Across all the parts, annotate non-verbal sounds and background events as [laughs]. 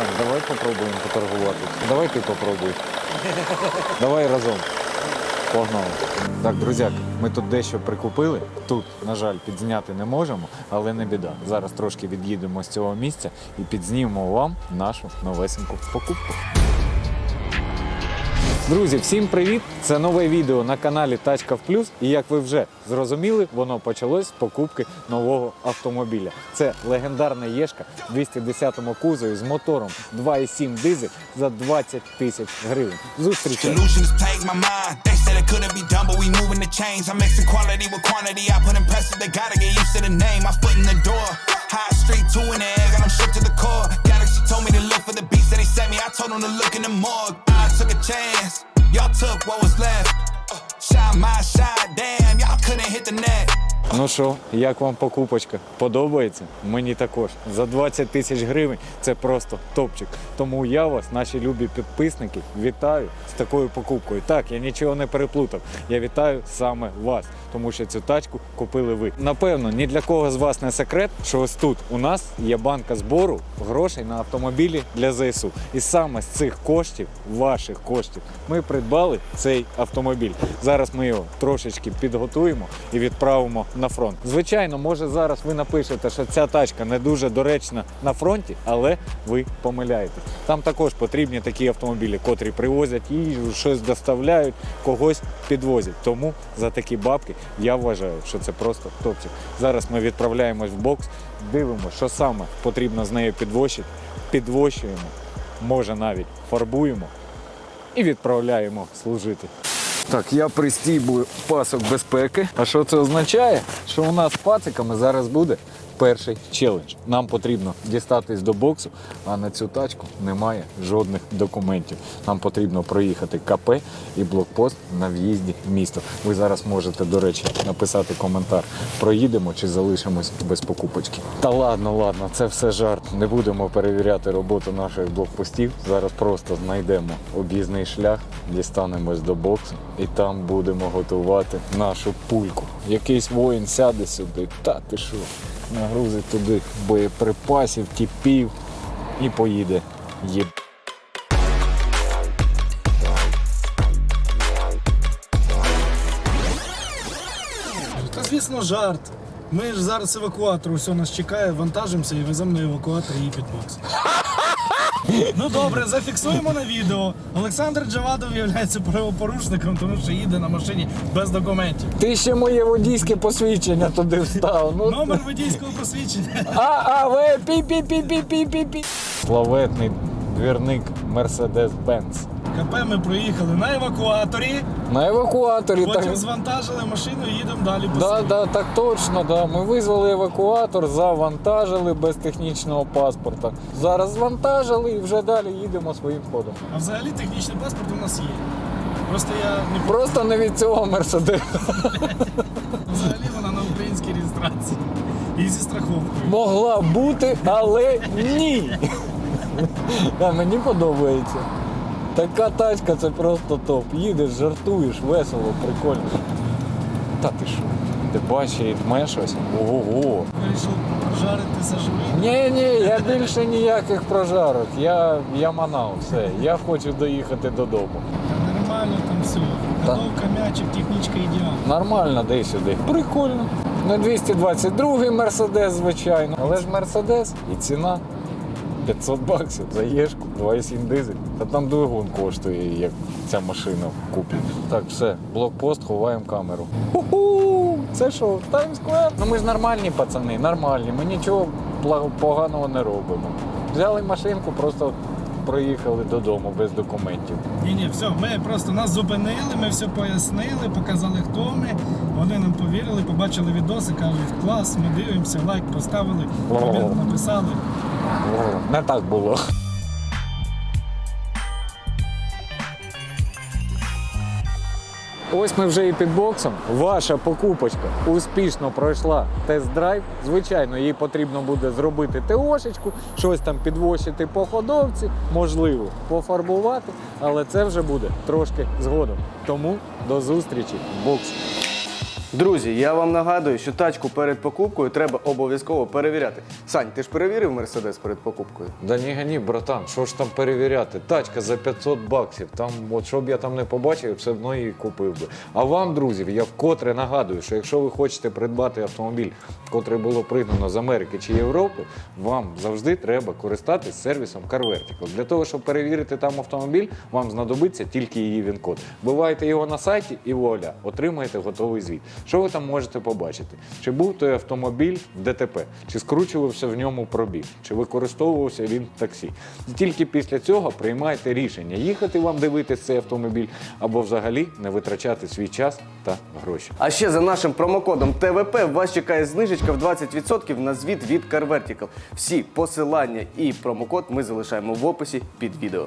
Сань, давай попробуємо поторгувати. Давай ти попробуй. Давай разом. Погнали. Так, друзяки, ми тут дещо прикупили. Тут, на жаль, підзняти не можемо, але не біда. Зараз трошки від'їдемо з цього місця і підзнімемо вам нашу новесеньку покупку. Друзі, всім привіт! Це нове відео на каналі Тачка в Плюс. І як ви вже зрозуміли, воно почалось з покупки нового автомобіля. Це легендарна Єшка в 210-му кузові з мотором 2,7 дизель за 20 тисяч гривень. I'm to door. High street, in the air, got them shook to the core. Told me to look for the beats that they sent me. I told them to look in the morgue. I took a chance. Y'all took what was left. Shot my shot, damn, y'all couldn't hit the net. Ну що, як вам покупочка? Подобається? Мені також. За 20 тисяч гривень це просто топчик. Тому я вас, наші любі підписники, вітаю з такою покупкою. Так, я нічого не переплутав. Я вітаю саме вас, тому що цю тачку купили ви. Напевно, ні для кого з вас не секрет, що ось тут у нас є банка збору грошей на автомобілі для ЗСУ. І саме з цих коштів, ваших коштів, ми придбали цей автомобіль. Зараз ми його трошечки підготуємо і відправимо на фронт. Звичайно, може зараз ви напишете, що ця тачка не дуже доречна на фронті, але ви помиляєтесь. Там також потрібні такі автомобілі, котрі привозять їжу, щось доставляють, когось підвозять. Тому за такі бабки я вважаю, що це просто топчик. Зараз ми відправляємось в бокс, дивимося, що саме потрібно з нею підвощити. підвощуємо, може навіть фарбуємо і відправляємо служити. Так, я пристібую пасок безпеки. А що це означає? Що у нас пациками зараз буде перший челендж. Нам потрібно дістатись до боксу, а на цю тачку немає жодних документів. Нам потрібно проїхати КП і блокпост на в'їзді в місто. Ви зараз можете, до речі, написати коментар, проїдемо чи залишимось без покупочки. Та ладно, ладно, це все жарт. Не будемо перевіряти роботу наших блокпостів. Зараз просто знайдемо об'їзний шлях, дістанемось до боксу і там будемо готувати нашу пульку. Якийсь воїн сяде сюди, та ти що, нагрузить туди боєприпасів, тіпів і поїде. Є. Та звісно, жарт. Ми ж зараз евакуатор, усе нас чекає, вантажимося і веземо на евакуатор її під. Ну добре, зафіксуємо на відео. Олександр Джавадов є правопорушником, тому що їде на машині без документів. Ти ще моє водійське посвідчення туди встав. Ну, Номер водійського посвідчення. А, а, ви пі пі пі пі пі пі пі Славетний двірник Mercedes-Benz. КП ми проїхали на евакуаторі, На евакуаторі потім так. звантажили машину і їдемо далі по Да, да, так точно, да. Ми визвали евакуатор, завантажили без технічного паспорта. Зараз звантажили і вже далі їдемо своїм ходом. А взагалі технічний паспорт у нас є. Просто я не Просто не від цього Мерседес. [laughs] взагалі вона на українській реєстрації. І зі страховкою. Могла бути, але ні. [laughs] Да, мені подобається. Така тачка це просто топ. Їдеш, жартуєш, весело, прикольно. Та ти що? Ти бачиш, і дме щось? Ого. Вирішив жарити сажовий. Ні, ні, я більше ніяких прожарок. Я, я манав, все. Я хочу доїхати додому. Та Нормально там все. Та. Головка, м'ячик, технічка ідеальна. Нормально, де сюди. Прикольно. Не 222 Мерседес, звичайно. Але ж Мерседес і ціна 500 баксів за єшку, 2,7 дизель. Та там двигун коштує, як ця машина в купі. Так, все, блокпост, ховаємо камеру. Ху-ху! Це що, Таймсквер? Ну ми ж нормальні пацани, нормальні. Ми нічого поганого не робимо. Взяли машинку, просто проїхали додому без документів. Ні, ні, все, ми просто нас зупинили, ми все пояснили, показали, хто ми. Вони нам повірили, побачили відоси, кажуть, клас, ми дивимося, лайк поставили, комент написали. Не так було. Ось ми вже і під боксом. Ваша покупочка успішно пройшла тест-драйв. Звичайно, їй потрібно буде зробити ТОшечку, щось там підвощити по ходовці, можливо, пофарбувати, але це вже буде трошки згодом. Тому до зустрічі в боксі. Друзі, я вам нагадую, що тачку перед покупкою треба обов'язково перевіряти. Сань, ти ж перевірив Мерседес перед покупкою? Да ні, гані, братан, що ж там перевіряти? Тачка за 500 баксів. Там, от що б я там не побачив, все одно її купив би. А вам, друзі, я вкотре нагадую, що якщо ви хочете придбати автомобіль, котрий було пригнано з Америки чи Європи, вам завжди треба користатись сервісом CarVertical. Для того, щоб перевірити там автомобіль, вам знадобиться тільки її він-код. Вбиваєте його на сайті і вуаля, отримаєте готовий звіт. Що ви там можете побачити? Чи був той автомобіль в ДТП, чи скручувався в ньому пробіг, чи використовувався він в таксі. Тільки після цього приймайте рішення, їхати вам дивитись цей автомобіль або взагалі не витрачати свій час та гроші. А ще за нашим промокодом ТВП вас чекає знижечка в 20% на звіт від CarVertical. Всі посилання і промокод ми залишаємо в описі під відео.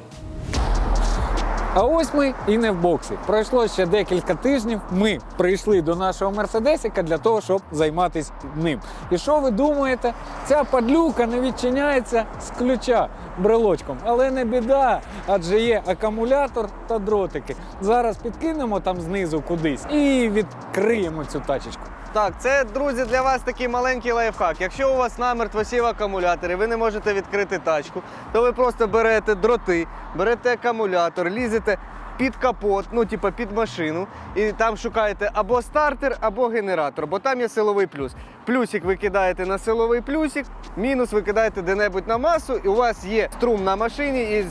А ось ми і не в боксі. Пройшло ще декілька тижнів. Ми прийшли до нашого мерседесика для того, щоб займатися ним. І що ви думаєте? Ця падлюка не відчиняється з ключа брелочком. Але не біда, адже є акумулятор та дротики. Зараз підкинемо там знизу кудись і відкриємо цю тачечку. Так, це, друзі, для вас такий маленький лайфхак. Якщо у вас намертво сів акумулятор і ви не можете відкрити тачку, то ви просто берете дроти, берете акумулятор, лізете під капот, ну, типу під машину, і там шукаєте або стартер, або генератор, бо там є силовий плюс. Плюсик ви кидаєте на силовий плюсик, мінус ви кидаєте де-небудь на масу, і у вас є струм на машині і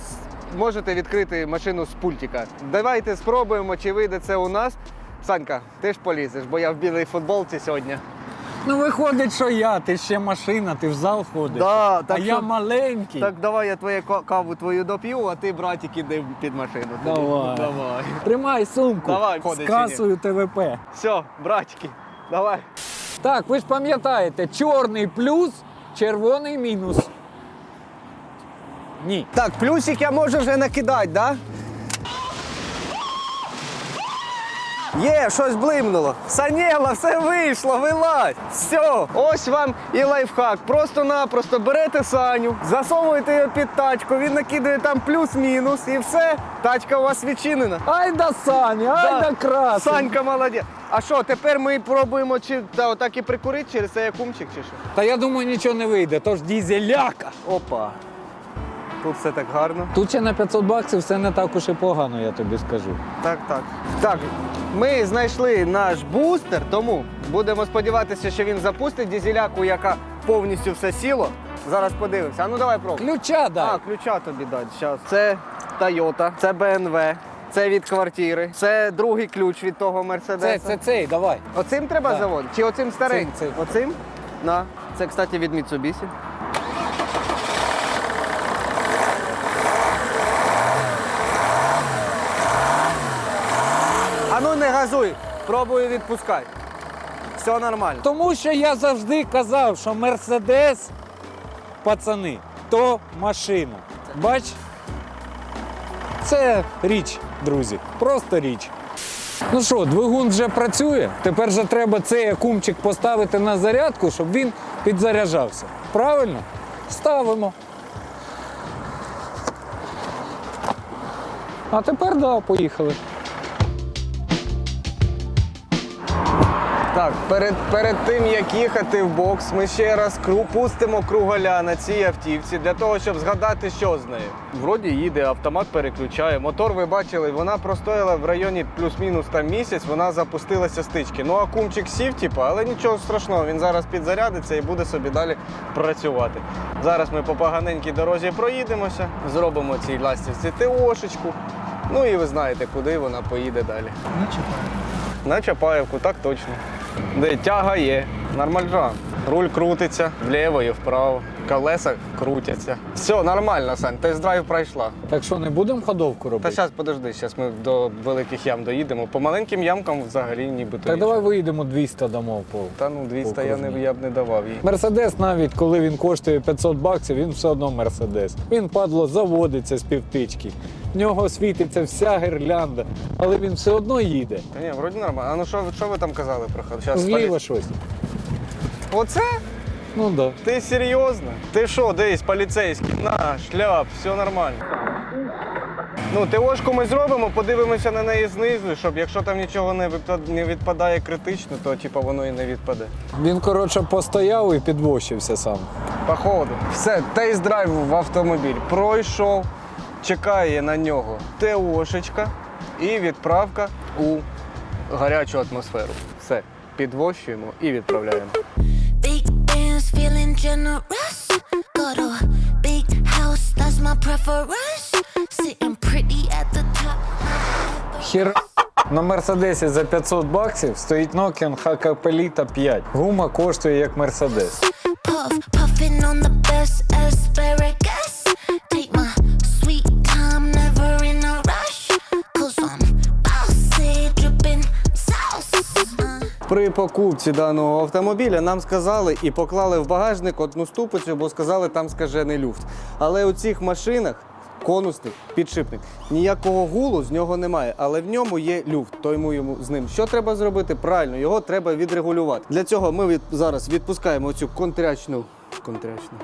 можете відкрити машину з пультика. Давайте спробуємо, чи вийде це у нас. Санька, ти ж полізеш, бо я в білій футболці сьогодні. Ну виходить, що я, ти ще машина, ти в зал ходиш. Да, так а я що- маленький. Так давай я твою ка- каву твою доп'ю, а ти, братик, іди під машину. тоді. Давай. Давай. Тримай сумку Давай, з ходить чи ні? касою ТВП. Все, братики, давай. Так, ви ж пам'ятаєте, чорний плюс, червоний мінус. Ні. Так, плюсик я можу вже накидати, да? Є, щось блимнуло. Санєла, все вийшло, вилазь. Все, ось вам і лайфхак. Просто-напросто берете саню, засовуєте його під тачку, він накидає там плюс-мінус і все, тачка у вас відчинена. Ай да Саня, ай да, красень. Санька молодець. А що, тепер ми пробуємо чи та, отак і прикурити через цей акумчик чи що? Та я думаю, нічого не вийде, тож дізеляка. Опа. Тут все так гарно. Тут ще на 500 баксів все не так уж і погано, я тобі скажу. Так, так. Так, ми знайшли наш бустер, тому будемо сподіватися, що він запустить дізеляку, яка повністю все сіло. Зараз подивимося. А ну давай пробуй. Ключа дай. А, ключа тобі дати. Щас. Це Toyota, це BMW, це від квартири, це другий ключ від того це, Мерседеса. це цей, давай. Оцим треба Так. заводити? Чи оцим стареньким? Цим, цим. Оцим? На. Це, кстати, від Mitsubishi. Не газуй, пробую відпускати. Все нормально. Тому що я завжди казав, що Мерседес, пацани, то машина. Бач? Це річ, друзі. Просто річ. Ну що, двигун вже працює. Тепер же треба цей акумчик поставити на зарядку, щоб він підзаряджався. Правильно? Ставимо. А тепер да, поїхали. Так, перед, перед тим як їхати в бокс, ми ще раз кру, пустимо круголя на цій автівці для того, щоб згадати, що з нею. Вроді їде, автомат переключає. Мотор ви бачили, вона простояла в районі плюс-мінус там місяць, вона запустилася стички. Ну а кумчик сів, типу, але нічого страшного, він зараз підзарядиться і буде собі далі працювати. Зараз ми по поганенькій дорозі проїдемося, зробимо цій ластівці ТОшечку. Ну і ви знаєте, куди вона поїде далі. Не чіпаю. На Чапаєвку, так точно. Де тяга є, нормально. Руль крутиться. Вліво і вправо, колеса крутяться. Все, нормально, Сань, тест-драйв пройшла. Так що не будемо ходовку робити? Та зараз подожди, зараз ми до великих ям доїдемо. По маленьким ямкам взагалі нібито. Так давай виїдемо 200 дамо по. Та ну 200 я, не, я б не давав їй. Мерседес, навіть коли він коштує 500 баксів, він все одно мерседес. Він падло заводиться з півтички. В нього світиться вся гірлянда, але він все одно їде. Та ні, вроді нормально. А ну що, ви- там казали про ход? Зліва щось. Оце? Ну да. Ти серйозно? Ти що, десь поліцейський? На, шляп, все нормально. Ну, ТОшку ми зробимо, подивимося на неї знизу, щоб якщо там нічого не не відпадає критично, то типу, воно і не відпаде. Він, коротше, постояв і підвощився сам. Походу. Все, тест-драйв в автомобіль пройшов, чекає на нього ТОшечка і відправка у гарячу атмосферу. Все, підвощуємо і відправляємо. Big bands feeling generous. Got a big house, that's my preference. Sitting pretty at the top. Хір на Мерседесі за 500 баксів стоїть Nokian Hakapelita 5. Гума коштує як Мерседес. Puff, puffing on the best asparagus. При покупці даного автомобіля нам сказали і поклали в багажник одну ступицю, бо сказали, там скажений люфт. Але у цих машинах конусний підшипник. Ніякого гулу з нього немає, але в ньому є люфт. Тому йому з ним що треба зробити? Правильно, його треба відрегулювати. Для цього ми від, зараз відпускаємо цю контрячну, контрячну,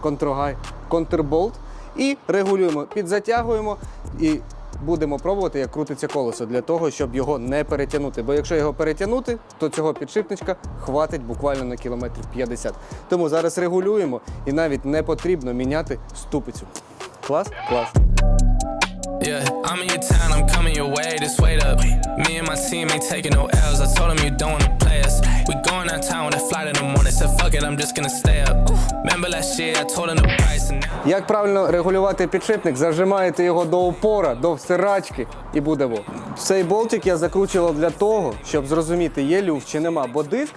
контрогай, контрболт і регулюємо, підзатягуємо і будемо пробувати, як крутиться колесо, для того, щоб його не перетягнути. Бо якщо його перетягнути, то цього підшипничка хватить буквально на кілометрів 50. Тому зараз регулюємо і навіть не потрібно міняти ступицю. Клас? Клас. Yeah, I'm in your town, I'm coming your way, just wait up. Me and my team ain't taking no L's. I told them you don't wanna play us. We going out town with a flight in the morning, said fuck it, I'm just gonna stay up. Remember last year, I told them the price, and now. Як правильно регулювати підшипник, зажимаєте його до упора, до всирачки і буде во. Цей болтик я закручував для того, щоб зрозуміти, є люфт чи нема, бо диск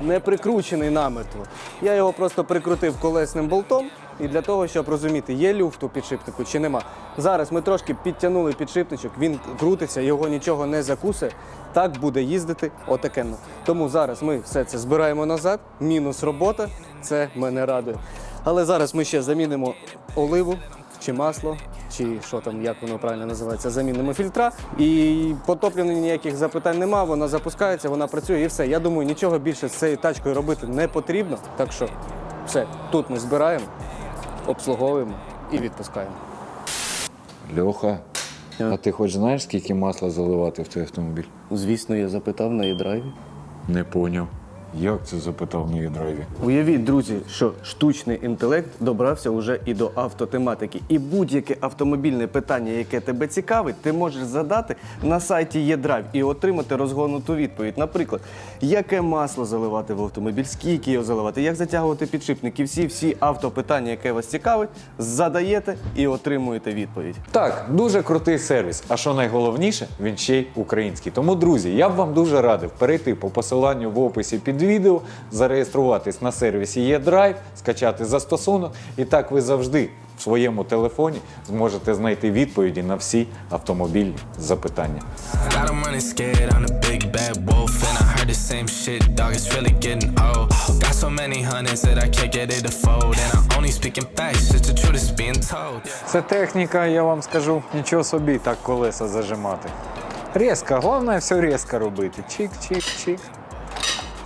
не прикручений намертво. Я його просто прикрутив колесним болтом і для того, щоб розуміти, є люфт у підшипнику чи нема. Зараз ми трошки підтягнули підшипничок, він крутиться, його нічого не закусає. Так буде їздити отакенно. Тому зараз ми все це збираємо назад, мінус робота, це мене радує. Але зараз ми ще замінимо оливу чи масло, чи що там, як воно правильно називається, замінимо фільтра. І потоплення ніяких запитань нема, вона запускається, вона працює і все. Я думаю, нічого більше з цією тачкою робити не потрібно. Так що все, тут ми збираємо, обслуговуємо і відпускаємо. Льоха, а ти хоч знаєш, скільки масла заливати в цей автомобіль? Звісно, я запитав на драйві. Не поняв. Як це запитав на драйві? Уявіть, друзі, що штучний інтелект добрався уже і до автотематики. І будь-яке автомобільне питання, яке тебе цікавить, ти можеш задати на сайті eDrive і отримати розгорнуту відповідь. Наприклад, яке масло заливати в автомобіль, скільки його заливати, як затягувати підшипники, всі всі автопитання, яке вас цікавить, задаєте і отримуєте відповідь. Так, дуже крутий сервіс. А що найголовніше, він ще й український. Тому, друзі, я б вам дуже радив перейти по посиланню в описі під відео, зареєструватись на сервісі eDrive, скачати застосунок, і так ви завжди в своєму телефоні зможете знайти відповіді на всі автомобільні запитання. Це техніка, я вам скажу, нічого собі так колеса зажимати. Різко, головне все різко робити. Чик-чик-чик.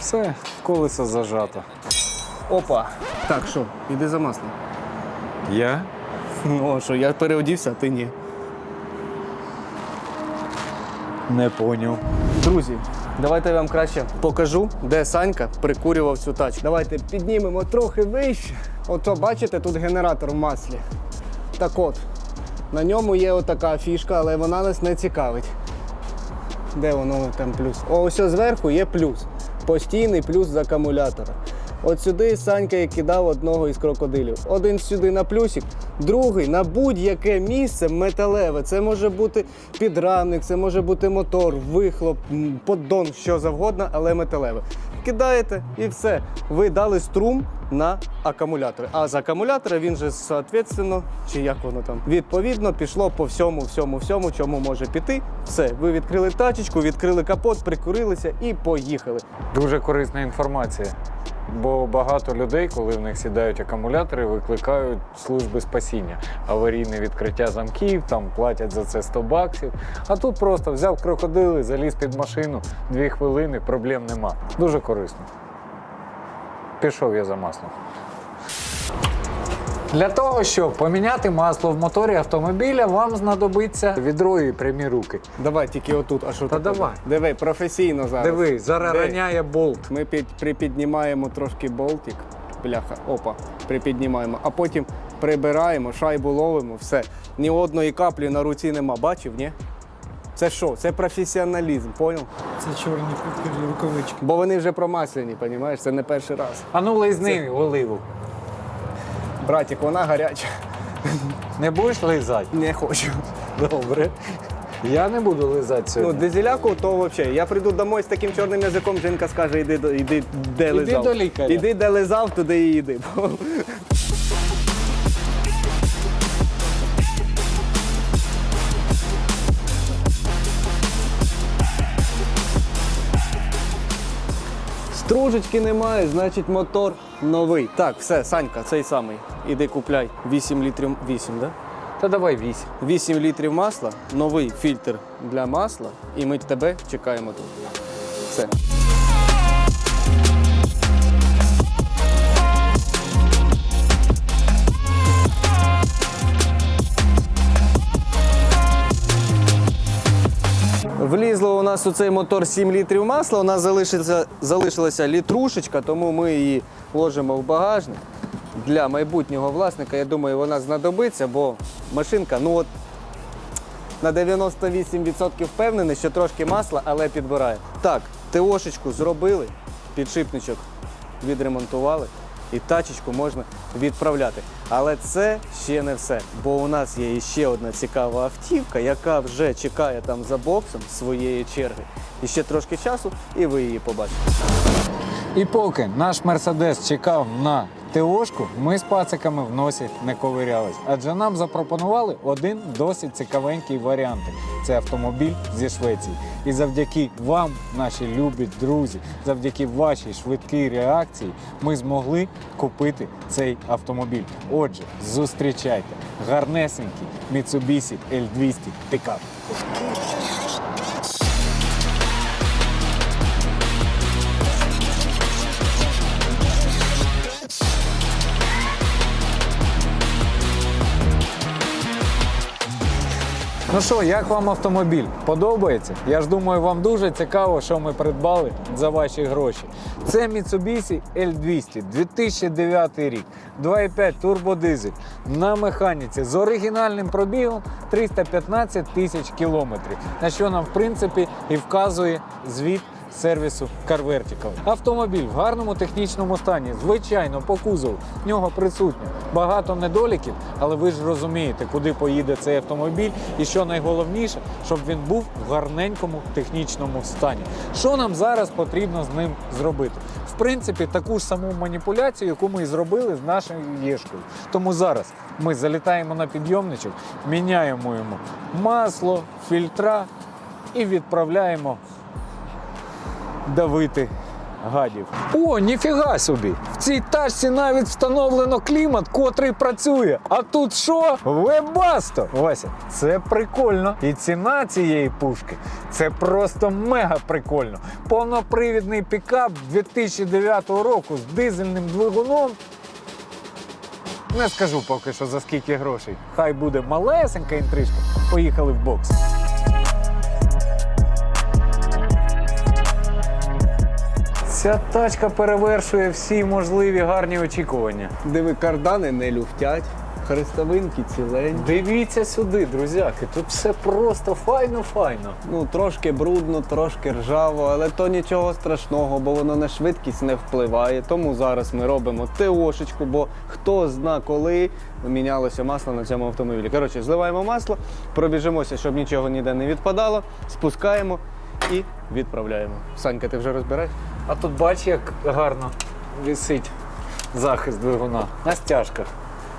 Все, колесо зажато. Опа! Так, що, іди за маслом. Я? Ну, а що, я переодівся, а ти ні. Не поняв. Друзі, давайте я вам краще покажу, де Санька прикурював цю тачку. Давайте піднімемо трохи вище. Ото бачите, тут генератор в маслі. Так от, на ньому є отака фішка, але вона нас не цікавить. Де воно там плюс? О, ось зверху є плюс. Постійний плюс з акумулятора. От сюди Санька і кидав одного із крокодилів. Один сюди на плюсик, другий на будь-яке місце металеве. Це може бути підрамник, це може бути мотор, вихлоп, поддон, що завгодно, але металеве. Кидаєте і все. Ви дали струм на акумулятори. А з акумулятора він же, соответственно, чи як воно там, відповідно, пішло по всьому, всьому, всьому, чому може піти. Все, ви відкрили тачечку, відкрили капот, прикурилися і поїхали. Дуже корисна інформація. Бо багато людей, коли в них сідають акумулятори, викликають служби спасіння. Аварійне відкриття замків, там платять за це 100 баксів. А тут просто взяв крокодили, заліз під машину, дві хвилини, проблем нема. Дуже корисно. Пішов я за маслом. Для того, щоб поміняти масло в моторі автомобіля, вам знадобиться відро і прямі руки. Давай тільки отут, а що Та тут? давай. Диви, професійно зараз. Диви, зараз Диви. раняє болт. Ми під, припіднімаємо трошки болтик. Бляха, опа, припіднімаємо, а потім прибираємо, шайбу ловимо, все. Ні одної каплі на руці нема. Бачив, ні? Це що? Це професіоналізм, поняв? Це чорні рукавички. Бо вони вже промаслені, розумієш? Це не перший раз. А ну лизни оливу. Братик, вона гаряча. Не будеш лизати? Не хочу. Добре. Я не буду лизати Ну, сьогодні. дизеляку, то взагалі. Я прийду домой з таким чорним язиком, жінка скаже, іди, до- іди де Іди лизав. до лікаря. Іди де лизав, туди і йди. Стружечки немає, значить мотор новий. Так, все, Санька, цей самий. Іди купляй 8 літрів. 8, да? Та давай вісім. 8 літрів масла, новий фільтр для масла, і ми тебе чекаємо тут. Все. Влізло у нас у цей мотор 7 літрів масла. У нас залишилася, залишилася літрушечка, тому ми її ложимо в багажник. Для майбутнього власника, я думаю, вона знадобиться, бо машинка, ну от на 98% впевнений, що трошки масла, але підбирає. Так, ТОшечку зробили, підшипничок відремонтували і тачечку можна відправляти. Але це ще не все, бо у нас є ще одна цікава автівка, яка вже чекає там за боксом своєї черги. І ще трошки часу, і ви її побачите. І поки наш Мерседес чекав на ТОшку, ми з пациками в носі не ковирялись. Адже нам запропонували один досить цікавенький варіант. Це автомобіль зі Швеції. І завдяки вам, наші любі друзі, завдяки вашій швидкій реакції, ми змогли купити цей автомобіль. Отже, зустрічайте гарнесенький Mitsubishi L200 пікап. Ну що, як вам автомобіль? Подобається? Я ж думаю, вам дуже цікаво, що ми придбали за ваші гроші. Це Mitsubishi L200 2009 рік, 2,5 турбодизель на механіці з оригінальним пробігом 315 тисяч кілометрів, на що нам в принципі і вказує звіт сервісу Car Vertical. Автомобіль в гарному технічному стані, звичайно, по кузову. В нього присутньо багато недоліків, але ви ж розумієте, куди поїде цей автомобіль, і що найголовніше, щоб він був в гарненькому технічному стані. Що нам зараз потрібно з ним зробити? В принципі, таку ж саму маніпуляцію, яку ми і зробили з нашою єшкою. Тому зараз ми залітаємо на підйомничок, міняємо йому масло, фільтра і відправляємо давити гадів. О, ніфіга собі! В цій тачці навіть встановлено клімат, котрий працює. А тут що? Вебасто! Вася, це прикольно. І ціна цієї пушки це просто мега прикольно. Повнопривідний пікап 2009 року з дизельним двигуном. Не скажу поки що за скільки грошей. Хай буде малесенька інтрижка. Поїхали в бокс. Ця тачка перевершує всі можливі гарні очікування. Диви, кардани не люфтять, хрестовинки ціленькі. Дивіться сюди, друзяки, тут все просто файно-файно. Ну, трошки брудно, трошки ржаво, але то нічого страшного, бо воно на швидкість не впливає. Тому зараз ми робимо ТОшечку, бо хто зна коли мінялося масло на цьому автомобілі. Коротше, зливаємо масло, пробіжимося, щоб нічого ніде не відпадало, спускаємо і відправляємо. Санька, ти вже розбираєш? А тут бач, як гарно висить захист двигуна на стяжках.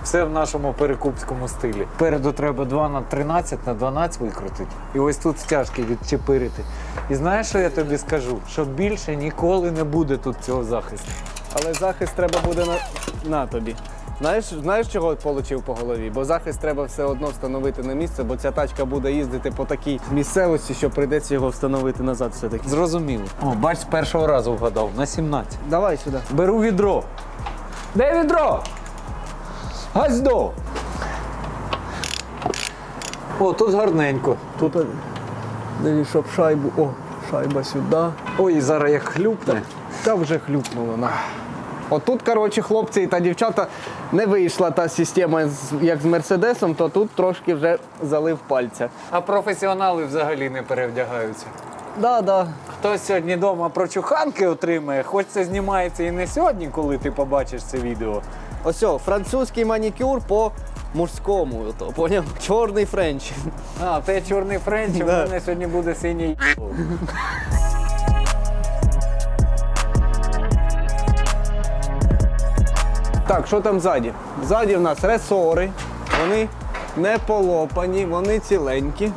Все в нашому перекупському стилі. Переду треба 2 на 13 на 12 викрутити. І ось тут стяжки відчепирити. І знаєш, що я тобі скажу? Що більше ніколи не буде тут цього захисту. Але захист треба буде на, на тобі. Знаєш, знаєш, чого отримав по голові? Бо захист треба все одно встановити на місце, бо ця тачка буде їздити по такій місцевості, що прийдеться його встановити назад все-таки. Зрозуміло. О, бач, з першого разу вгадав на 17. Давай сюди. Беру відро. Де відро? Газдо! О, тут гарненько. Тут Диві, щоб шайбу. О, шайба сюди. Ой, зараз як хлюпне. Та вже хлюпнуло. На. Отут, коротше, хлопці та дівчата не вийшла та система, як з Мерседесом, то тут трошки вже залив пальця. А професіонали взагалі не перевдягаються. Да, да. Хтось сьогодні вдома прочуханки отримає, хоч це знімається і не сьогодні, коли ти побачиш це відео. Ось, о, французький манікюр по мужському. Ото, поняв? Чорний френч. А, те чорний френч, Да. мене сьогодні буде синій. [laughs] Так, що там ззаді? Ззаді в нас ресори. Вони не полопані, вони ціленькі.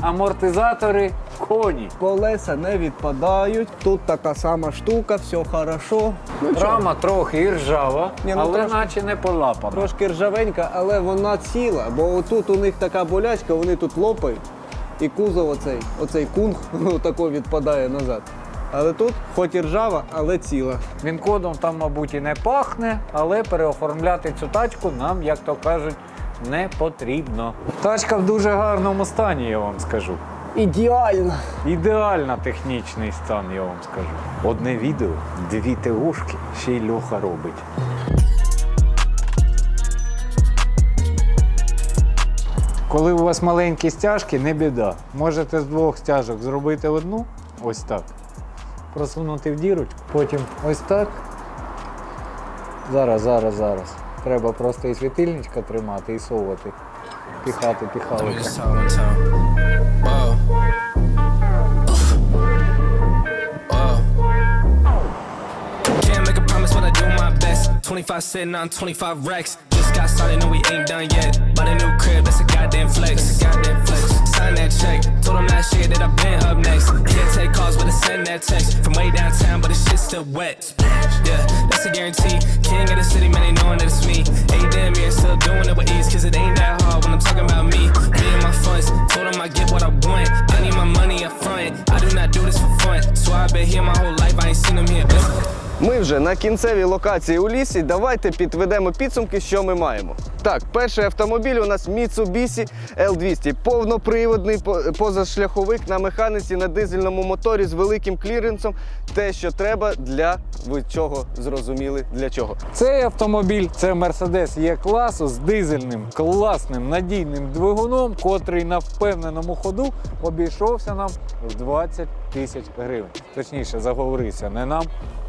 Амортизатори коні. Колеса не відпадають. Тут така сама штука, все хорошо. Ну, чого? Рама трохи і ржава, Ні, ну, але трошки- наче не полапана. Трошки ржавенька, але вона ціла, бо отут у них така болячка, вони тут лопають, і кузов оцей, оцей кунг [laughs] отако відпадає назад. Але тут, хоч і ржава, але ціла. Він кодом там, мабуть, і не пахне, але переоформляти цю тачку нам, як то кажуть, не потрібно. Тачка в дуже гарному стані, я вам скажу. Ідеально! Ідеально технічний стан, я вам скажу. Одне відео, дві теушки, ще й Льоха робить. Коли у вас маленькі стяжки, не біда. Можете з двох стяжок зробити одну, ось так. Просунути в дірочку, потім ось так. Зараз, зараз, зараз. Треба просто і світильничка тримати, і совувати. Піхати, Let me піхалика. just talk one time. Whoa. Whoa. Can't make a promise, but I do my best. 25 sitting on 25 racks. Just got started, no, we ain't done yet. But a new crib, that's a goddamn flex. That's a goddamn flex. Sign that check. Told him last year that I've been up next. Can't take calls, but I send that text. From way downtown, but the shit's still wet. Yeah, that's a guarantee. King of the city, man, they knowing that it's me. Ain't damn near still doing it with ease, cause it ain't that hard when I'm talking about me. Me and my funds. Told him I get what I want. I need my money up front. I do not do this for fun. So I've been here my whole life, I ain't seen them here. Ми вже на кінцевій локації у лісі. Давайте підведемо підсумки, що ми маємо. Так, перший автомобіль у нас Mitsubishi L200. Повноприводний позашляховик на механіці на дизельному моторі з великим кліренсом. Те, що треба для ви чого зрозуміли для чого. Цей автомобіль це Mercedes є класу з дизельним класним надійним двигуном, котрий на впевненому ходу обійшовся нам в 20 тисяч гривень. Точніше, заговорився не нам,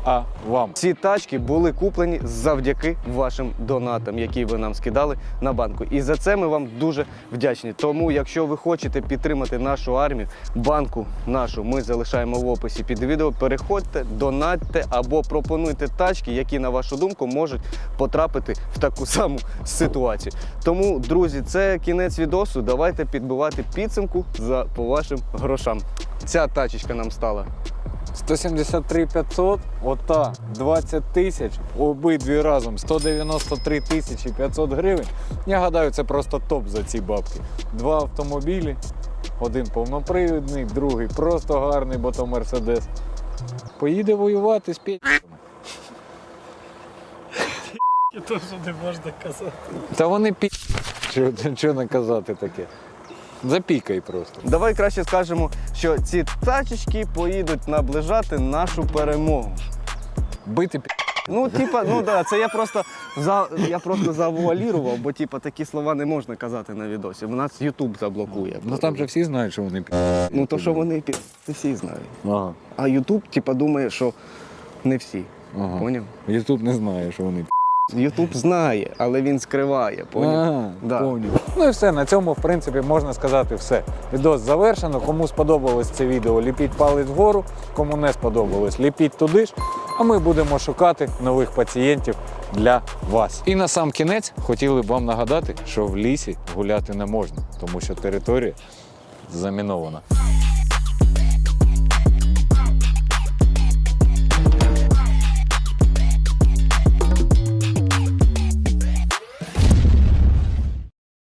а вам. Ці тачки були куплені завдяки вашим донатам, які ви нам скидали на банку. І за це ми вам дуже вдячні. Тому, якщо ви хочете підтримати нашу армію, банку нашу ми залишаємо в описі під відео. Переходьте, донатьте або пропонуйте тачки, які, на вашу думку, можуть потрапити в таку саму ситуацію. Тому, друзі, це кінець відосу. Давайте підбивати підсумку за по вашим грошам. Ця тачечка нам стала 173 500, ота 20 тисяч, обидві разом 193 тисячі 500 гривень. Я гадаю, це просто топ за ці бабки. Два автомобілі, один повнопривідний, другий просто гарний, бо то Мерседес. Поїде воювати з казати. Та вони пі... Що, що не казати таке? Запікай просто. Давай краще скажемо, що ці тачечки поїдуть наближати нашу перемогу. Бити пі... Ну, типа, ну да, це я просто за я просто завуалірував, бо типа такі слова не можна казати на відосі. В нас Ютуб заблокує. Ну там же всі знають, що вони пі... Ну то що вони пі... всі знають. Ага. А Ютуб, типа, думає, що не всі. Ага. Поняв? Ютуб не знає, що вони пі... Ютуб знає, але він скриває. Поняв? Да. Ну і все, на цьому, в принципі, можна сказати все. Відос завершено. Кому сподобалось це відео, ліпіть палець вгору. Кому не сподобалось, ліпіть туди ж. А ми будемо шукати нових пацієнтів для вас. І на сам кінець хотіли б вам нагадати, що в лісі гуляти не можна, тому що територія замінована.